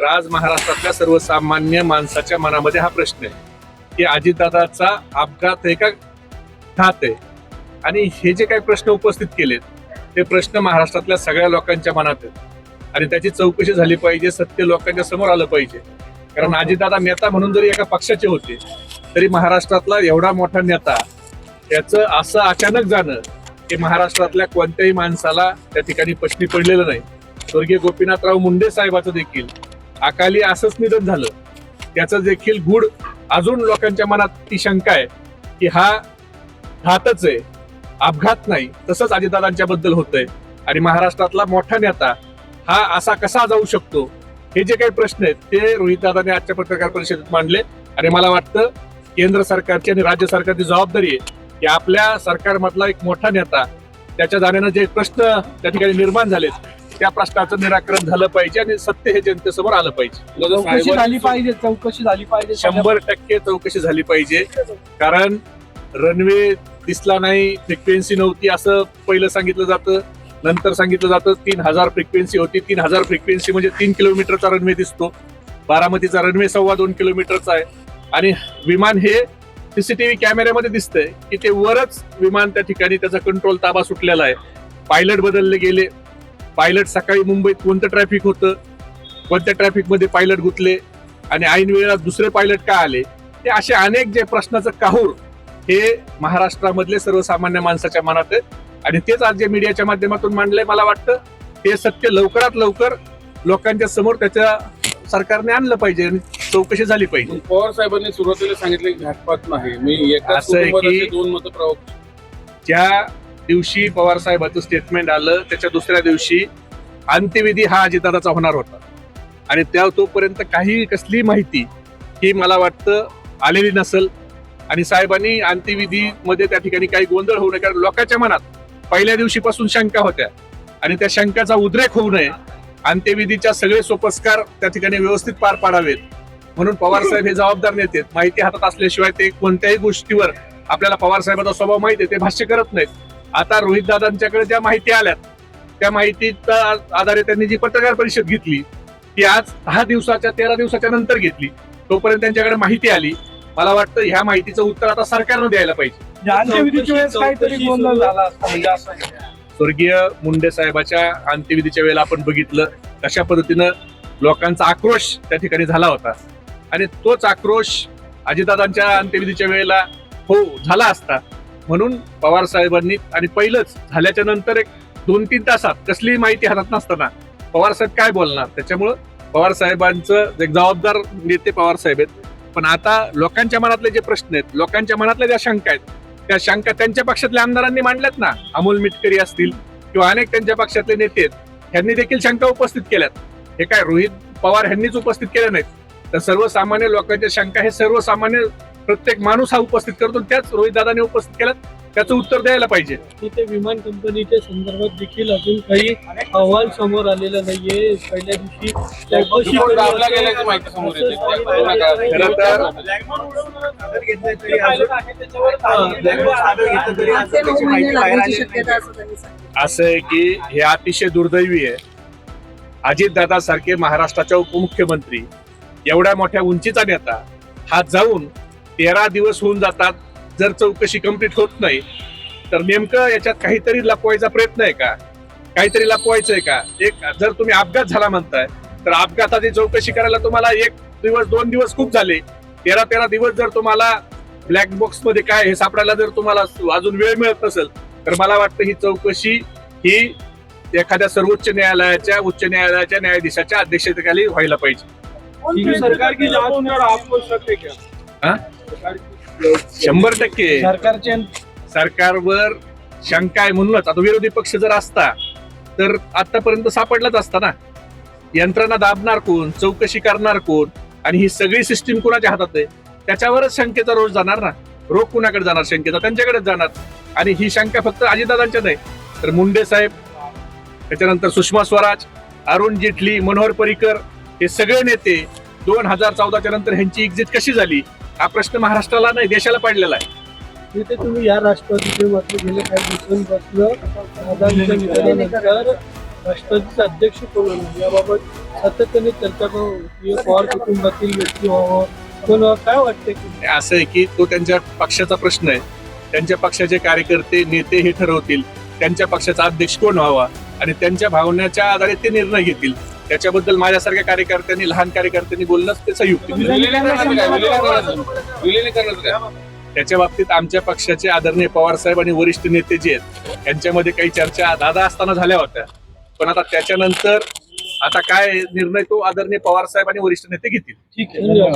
तर आज महाराष्ट्रातल्या सर्वसामान्य माणसाच्या मनामध्ये हा प्रश्न आहे की अजितदादाचा अपघात आहे का ठात आहे? आणि हे जे काही प्रश्न उपस्थित केलेत ते प्रश्न महाराष्ट्रातल्या सगळ्या लोकांच्या मनात आहेत. आणि त्याची चौकशी झाली पाहिजे सत्य लोकांच्या समोर आलं पाहिजे. कारण अजितदादा नेता म्हणून जरी एका पक्षाचे होते तरी महाराष्ट्रातला एवढा मोठा नेता त्याचं असं अचानक जाणं की महाराष्ट्रातल्या कोणत्याही माणसाला त्या ठिकाणी प्रश्नी पडलेलं नाही. स्वर्गीय गोपीनाथराव मुंडे साहेबाचं देखील अकाली असंच निधन झालं. त्याचं देखील गुढ अजून लोकांच्या मनात ती शंका आहे की हा घातच आहे. अपघात नाही तसंच अजितदादांच्या बद्दल होतंय. आणि महाराष्ट्रातला मोठा नेता हा असा कसा जाऊ शकतो? हे जे काही प्रश्न आहेत ते रोहितदादांनी आजच्या पत्रकार परिषदेत मांडले. आणि मला वाटतं केंद्र सरकारची आणि राज्य सरकारची जबाबदारी आहे की आपल्या सरकारमधला एक मोठा नेता त्याच्या जाण्यानं जे प्रश्न त्या ठिकाणी निर्माण झालेत त्या प्रश्नाचं निराकरण झालं पाहिजे आणि सत्य हे जनतेसमोर आलं पाहिजे. चौकशी झाली पाहिजे चौकशी झाली पाहिजे. शंभर टक्के चौकशी झाली पाहिजे. कारण रनवे दिसला नाही फ्रिक्वेन्सी नव्हती असं पहिलं सांगितलं जातं. नंतर सांगितलं जातं तीन हजार फ्रिक्वेन्सी होती. तीन हजार फ्रिक्वेन्सी म्हणजे तीन किलोमीटरचा रनवे दिसतो. बारामतीचा रनवे सव्वा दोन किलोमीटरचा आहे. आणि विमान हे सीसीटीव्ही कॅमेऱ्यामध्ये दिसतंय की ते वरच विमान त्या ठिकाणी त्याचा कंट्रोल ताबा सुटलेला आहे. पायलट बदलले गेले. पायलट सकाळी मुंबईत कोणतं ट्रॅफिक होतं? कोणत्या ट्रॅफिकमध्ये पायलट गुतले? आणि ऐन वेळेला दुसरे पायलट का आले? ते असे अनेक जे प्रश्नाचं काहूर हे महाराष्ट्रामधले सर्वसामान्य माणसाच्या मनात आहे. आणि तेच आज जे मीडियाच्या माध्यमातून मांडलंय मला वाटतं ते सत्य लवकरात लवकर लोकांच्या समोर त्याच्या सरकारने आणलं पाहिजे आणि चौकशी झाली पाहिजे. पवार साहेबांनी सुरुवातीला सांगितलं की घातपात नाही. मी असं दोन मत प्रवक्ते ज्या दिवशी पवार साहेबांचं स्टेटमेंट आलं त्याच्या दुसऱ्या दिवशी अंत्यविधी हा अजितदादाचा होणार होता. आणि त्या तोपर्यंत काही कसली माहिती ही मला वाटतं आलेली नसल. आणि साहेबांनी अंत्यविधीमध्ये त्या ठिकाणी काही गोंधळ होऊ नये कारण लोकांच्या मनात पहिल्या दिवशीपासून शंका होत्या. आणि त्या शंकाचा उद्रेक होऊ नये. अंत्यविधीच्या सगळे सोपस्कार त्या ठिकाणी व्यवस्थित पार पाडावेत. म्हणून पवार साहेब हे जबाबदार नेते माहिती हातात असल्याशिवाय ते कोणत्याही गोष्टीवर आपल्याला पवार साहेबांचा स्वभाव माहिती आहे ते भाष्य करत नाहीत. आता रोहित दादांच्याकडे ज्या माहिती आल्यात त्या माहितीच्या आधारे त्यांनी जी पत्रकार परिषद घेतली ती आज दहा दिवसाच्या तेरा दिवसाच्या नंतर घेतली. तोपर्यंत त्यांच्याकडे माहिती आली. मला वाटतं ह्या माहितीचं उत्तर आता सरकारनं द्यायला पाहिजे. अंत्यविधीच्या वेळेस काहीतरी गोंधळ झाला असता म्हणजे असं स्वर्गीय मुंडे साहेबाच्या अंत्यविधीच्या वेळेला आपण बघितलं कशा पद्धतीनं लोकांचा आक्रोश त्या ठिकाणी झाला होता. आणि तोच आक्रोश अजितदादांच्या अंत्यविधीच्या वेळेला हो झाला असता. म्हणून पवार साहेबांनी आणि पहिलंच झाल्याच्यानंतर एक दोन तीन तासात कसलीही माहिती हातात नसताना पवार साहेब काय बोलणार? त्याच्यामुळं पवार साहेबांचं एक जबाबदार नेते पवार साहेब आहेत पण आता लोकांच्या मनातले जे प्रश्न आहेत लोकांच्या मनातल्या ज्या शंका आहेत त्या शंका त्यांच्या पक्षातल्या आमदारांनी मांडल्यात ना? अमोल मिटकरी असतील किंवा अनेक त्यांच्या पक्षातले नेते आहेत ह्यांनी देखील शंका उपस्थित केल्यात. हे काय रोहित पवार ह्यांनीच उपस्थित केल्या नाहीत? तर सर्वसामान्य लोकांच्या शंका हे सर्वसामान्य प्रत्येक माणूस हा उपस्थित करतो त्याच रोहित दादाने उपस्थित केल्यात त्याचं उत्तर द्यायला पाहिजे. तिथे विमान कंपनीच्या संदर्भात देखील अजून काही अहवाल समोर आलेला नाहीये. पहिल्या दिवशी असं- आहे. की हे अतिशय दुर्दैवी आहे. अजितदादा सारखे महाराष्ट्राच्या उपमुख्यमंत्री एवढ्या मोठ्या उंचीचा नेता हा जाऊन तेरा दिवस होऊन जातात. जर चौकशी कंप्लीट होत नाही तर नेमकं याच्यात काहीतरी लपवायचा प्रयत्न आहे का? काहीतरी लपवायचं आहे का? एक जर तुम्ही अपघात झाला म्हणताय तर अपघाताची चौकशी करायला तुम्हाला एक दिवस दोन दिवस खूप झाले. तेरा तेरा दिवस जर तुम्हाला ब्लॅक बॉक्समध्ये काय हे सापडायला जर तुम्हाला अजून वेळ मिळत नसेल तर मला वाटतं ही चौकशी ही एखाद्या सर्वोच्च न्यायालयाच्या उच्च न्यायालयाच्या न्यायाधीशाच्या अध्यक्षतेखाली व्हायला पाहिजे. सरकार की जांच आपको शक है? क्या? शंभर टक्के. सरकारचे सरकारवर शंका आहे म्हणूनच. आता विरोधी पक्ष जर असता तर आतापर्यंत सापडलाच असता ना. यंत्रणा दाबणार कोण चौकशी करणार कोण आणि ही सगळी सिस्टीम कुणाच्या हातात आहे? त्याच्यावरच शंकेचा रोज जाणार ना. रोग कुणाकडे जाणार शंकेचा? त्यांच्याकडेच जाणार. आणि ही शंका फक्त अजितदादांच्या नाही तर मुंडे साहेब त्याच्यानंतर सुषमा स्वराज अरुण जेटली मनोहर पर्रिकर हे सगळे नेते दोन हजार चौदाच्या नंतर ह्यांची एक्झिट कशी झाली? हा प्रश्न महाराष्ट्राला नाही देशाला पडलेला आहे. तिथे तुम्ही या राष्ट्रवादीचे मात्र गेले काही दिवसांपासून राष्ट्रवादीचे अध्यक्ष कोण याबाबत सातत्याने चर्चा करून पवार कुटुंबातील व्यक्ती व्हावं. काय वाटते असं आहे की तो त्यांच्या पक्षाचा प्रश्न आहे. त्यांच्या पक्षाचे कार्यकर्ते नेते हे ठरवतील. त्यांच्या पक्षाचा अध्यक्ष कोण व्हावा? आणि त्यांच्या भावनेच्या आधारे ते निर्णय घेतील. त्याच्याबद्दल माझ्यासारख्या कार्यकर्त्यांनी लहान कार्यकर्त्यांनी बोलणं ते संयुक्त विलिनीकरणाचं काय? विलिनीकरणाचं विलिनीकरणाचं काय? त्याच्या बाबतीत आमच्या पक्षाचे आदरणीय पवार साहेब आणि वरिष्ठ नेते जे आहेत यांच्यामध्ये काही चर्चा दादा असताना झाल्या होत्या. पण आता त्याच्यानंतर आता काय निर्णय तो आदरणीय पवार साहेब आणि वरिष्ठ नेते घेतील? ठीक आहे.